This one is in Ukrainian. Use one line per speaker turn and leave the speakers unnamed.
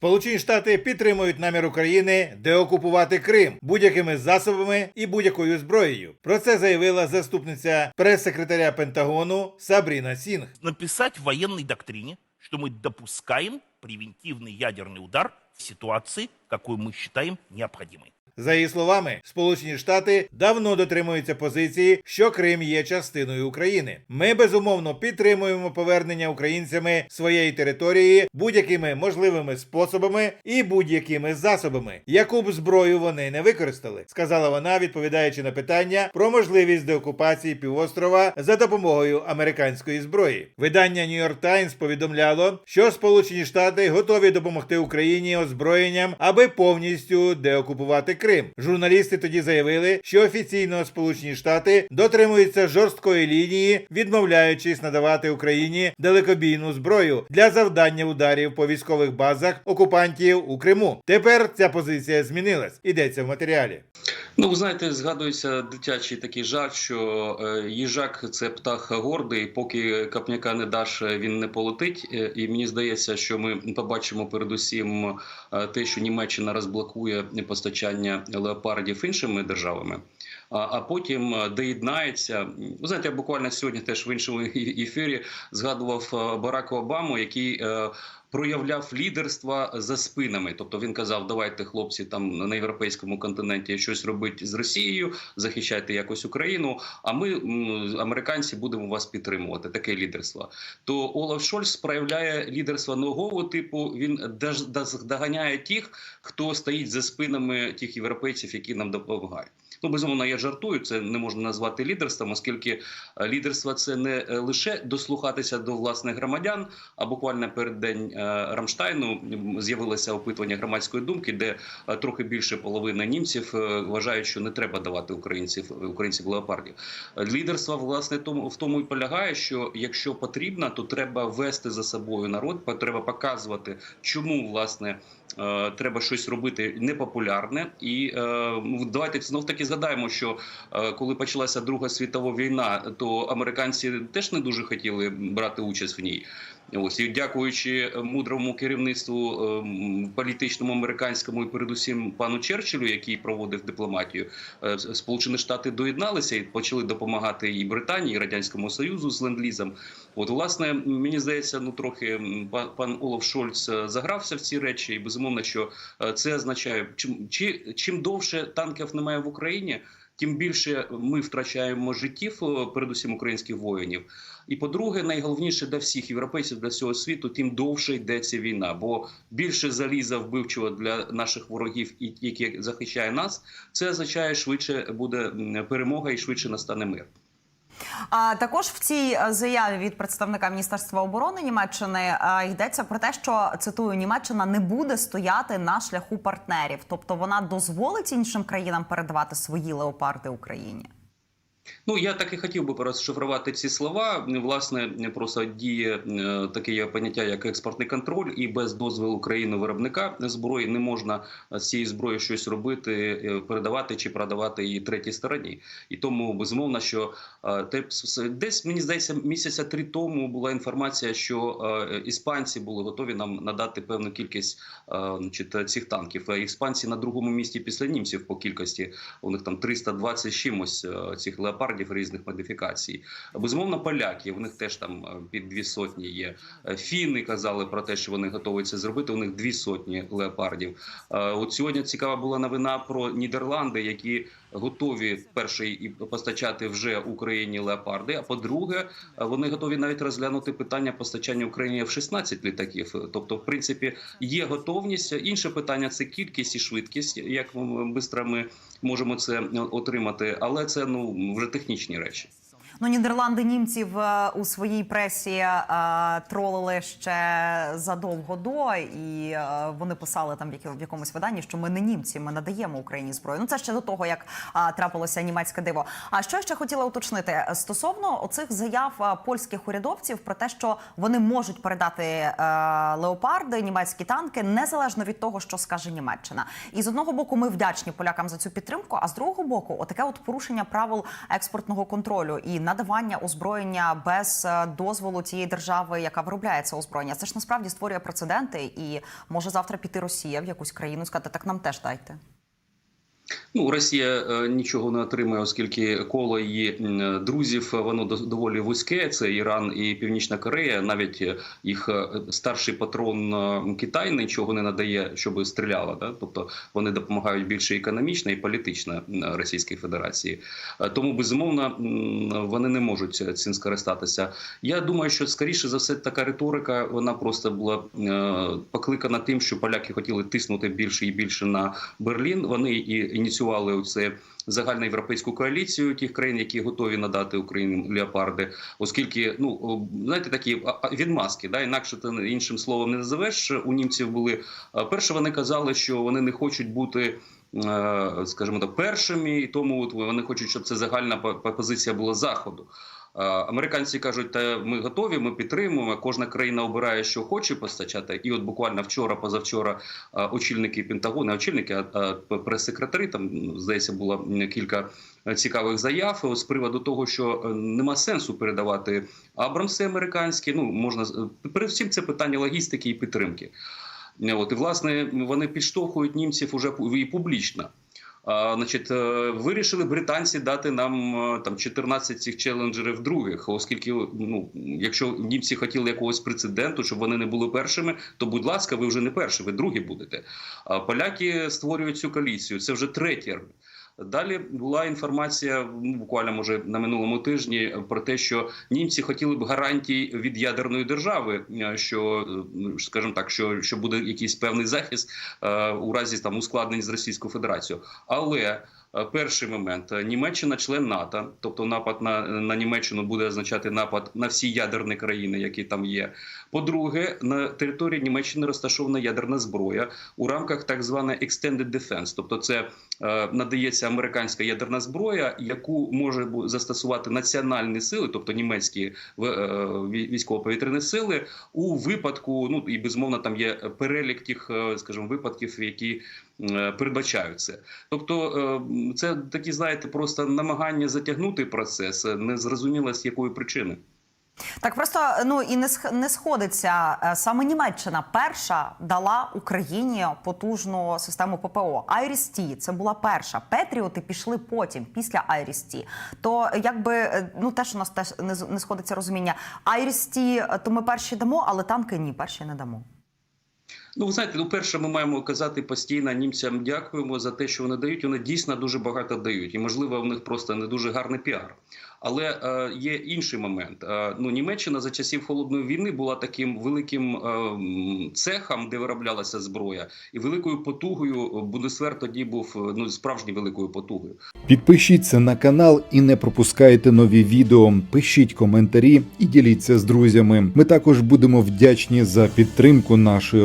Сполучені Штати підтримують намір України деокупувати Крим будь-якими засобами і будь-якою зброєю. Про це заявила заступниця прес-секретаря Пентагону Сабріна Сінг.
написать в военной доктрине, что мы допускаем превентивный ядерный удар в ситуации, какую мы считаем необходимой.
За її словами, Сполучені Штати давно дотримуються позиції, що Крим є частиною України. Ми безумовно підтримуємо повернення українцями своєї території будь-якими можливими способами і будь-якими засобами, яку б зброю вони не використали, сказала вона, відповідаючи на питання про можливість деокупації півострова за допомогою американської зброї. Видання New York Times повідомляло, що Сполучені Штати готові допомогти Україні озброєнням, аби повністю деокупувати Крим. Журналісти тоді заявили, що офіційно Сполучені Штати дотримуються жорсткої лінії, відмовляючись надавати Україні далекобійну зброю для завдання ударів по військових базах окупантів у Криму. Тепер ця позиція змінилась. Ідеться в матеріалі.
Ну, ви знаєте, згадується дитячий такий жарт, що е, їжак це птах гордий, поки капняка не даш, е, він не полетить. Е, І мені здається, що ми побачимо передусім те, що Німеччина розблокує постачання леопардів іншими державами. А потім доєднається. Ви знаєте, я буквально сьогодні теж в іншому ефірі згадував Барака Обаму, який проявляв лідерство за спинами. Тобто він казав: давайте, хлопці, там на європейському континенті щось робити з Росією, захищайте якось Україну. А ми, американці, будемо вас підтримувати. Таке лідерство. То Олаф Шольц проявляє лідерство нового типу. Він доганяє тих, хто стоїть за спинами тих європейців, які нам допомагають. Ну, безумовно, я жартую. Це не можна назвати лідерством, оскільки е, лідерство це не е, лише дослухатися до власних громадян. А буквально перед день е, Рамштайну з'явилося опитування громадської думки, де е, трохи більше половини німців е, вважають, що не треба давати українців українців леопардів. Е, Лідерство власне в тому і полягає, що якщо потрібно, то треба вести за собою народ, треба показувати, чому власне. е, Треба щось робити непопулярне, і е, ну, давайте знов таки згадаємо, що е, коли почалася Друга світова війна, то американці теж не дуже хотіли брати участь в ній. Ось і дякуючи е, мудрому керівництву е, політичному американському і передусім пану Черчиллю, який проводив дипломатію, е, Сполучені Штати доєдналися і почали допомагати і Британії, і радянському Союзу з ленд-лізом. От, власне, мені здається, ну трохи па- пан Олаф Шольц загрався в ці речі, і безумовно, що це означає, чим чи чим довше танків немає в Україні. Тим більше ми втрачаємо життів, е, передусім українських воїнів. І по-друге, найголовніше для всіх європейців, для всього світу, тим довше йдеться війна. Бо більше заліза вбивчого для наших ворогів, і які захищає нас, це означає швидше буде перемога і швидше настане мир.
А також в цій е, заяві від представника Міністерства оборони Німеччини е, йдеться про те, що цитую Німеччина не буде стояти на шляху партнерів, тобто вона дозволить іншим країнам передавати свої леопарди Україні.
Ну я так і хотів би розшифрувати ці слова. Власне, просто діє е, таке поняття, як експортний контроль, і без дозволу країни виробника зброї не можна з цієї зброї щось робити, е, передавати чи продавати її третій стороні. І тому безумовно, що е, десь мені здається, місяця три тому була інформація, що іспанці були готові нам надати певну кількість значить, цих танків. Іспанці на другому місці після німців по кількості. У них там 320 з чимось цих леопардів різних модифікацій. Безумовно, поляки. в них теж там е, під дві сотні є. Е, Фіни казали про те, що вони готові це зробити. У них дві сотні леопардів. Е, От сьогодні цікава була новина про Нідерланди, які готові перший і постачати вже Україні леопарди. А по-друге, вони готові навіть розглянути питання постачання Україні в 16 літаків. Тобто, в принципі, є готовність. Інше питання це кількість і швидкість, як швидко ми можемо це отримати, але це ну вже технічні речі.
Ну, Нідерланди німців е, у своїй пресі е, тролили ще задовго до, і е, вони писали там в якомусь виданні, що ми не німці, ми надаємо Україні зброю. Ну це ще до того, як трапилося німецьке диво. А що я ще хотіла уточнити стосовно оцих заяв польських урядовців про те, що вони можуть передати леопарди, німецькі танки, незалежно від того, що скаже Німеччина. І з одного боку, ми вдячні полякам за цю підтримку, а з другого боку, отаке от порушення правил експортного контролю і надавання озброєння без е, дозволу тієї держави, яка виробляє це озброєння. Це ж насправді створює прецеденти, і може завтра піти Росія в якусь країну і сказати, так нам теж дайте.
Ну, Росія е, нічого не отримає, оскільки коло її друзів е, воно до- доволі вузьке. Це Іран і Північна Корея. Навіть е, їх е, старший патрон е, Китай нічого не надає, щоб стріляла. Да? Тобто вони допомагають більше економічно і політично Російській Федерації. Е, Тому безумовно вони не можуть цим скористатися. Я думаю, що скоріше за все така риторика вона просто була е, покликана тим, що поляки хотіли тиснути більше і більше на Берлін. Вони і ініціювали оце загальноєвропейську коаліцію тих країн, які готові надати Україні леопарди, оскільки ну знаєте, такі відмазки, да інакше ти іншим словом не називеш. У німців були перше. Вони казали, що вони не хочуть бути. е, Скажімо так, першими, і тому от вони хочуть, щоб це загальна по- по- позиція була заходу. Американці кажуть, та ми готові, ми підтримуємо. Кожна країна обирає, що хоче постачати. І от буквально вчора, позавчора, очільники Пентагону, не очільники, а прес-секретарі, там здається, було кілька цікавих заяв з приводу того, що е, нема сенсу передавати Абрамси американські. Ну можна е, передусім це питання логістики і підтримки. От і власне вони підштовхують німців уже і публічно. Значить, е, вирішили британці дати нам е, там 14 цих челенджерів других, оскільки ну, якщо німці хотіли якогось прецеденту, щоб вони не були першими, то будь ласка, ви вже не перші, ви другі будете. Поляки створюють цю коаліцію. Це вже третій. Далі була інформація ну, буквально може на минулому тижні про те, що німці хотіли б гарантій від ядерної держави, е, що е, скажімо так, що, що буде якийсь певний захист е, у разі там ускладнень з Російською Федерацією. Але перший момент е, Німеччина член НАТО, тобто напад на, на Німеччину буде означати напад на всі ядерні країни, які там є. По-друге, на території Німеччини розташована ядерна зброя у рамках так званої Extended Defense, тобто це е, надається американська ядерна зброя, яку може застосувати національні сили, тобто німецькі е, військово-повітряні сили, у випадку, ну і безумовно там є перелік тих, е, скажімо, випадків, які е, передбачають це. Тобто, е, це такі, знаєте, просто намагання затягнути процес, е, не зрозуміло з якої причини.
Так просто ну і не не сходиться. Саме Німеччина перша дала Україні потужну систему ППО. Айріс-Ті це була перша. Петріоти пішли потім, після Айріс-Ті. То якби ну теж у нас теж не не сходиться розуміння. Айріс-Ті, то ми перші дамо, але танки ні, перші не дамо.
Ну, ви знаєте, ну перше, ми маємо казати постійно німцям дякуємо за те, що вони дають. Вони дійсно дуже багато дають, і можливо, в них просто не дуже гарний піар. Але е, є інший момент. Е, ну, Німеччина за часів холодної війни була таким великим е, цехом, де вироблялася зброя, і великою потугою Бундесвер тоді був ну справжньою великою потугою.
Підпишіться на канал і не пропускайте нові відео. Пишіть коментарі і діліться з друзями. Ми також будемо вдячні за підтримку нашої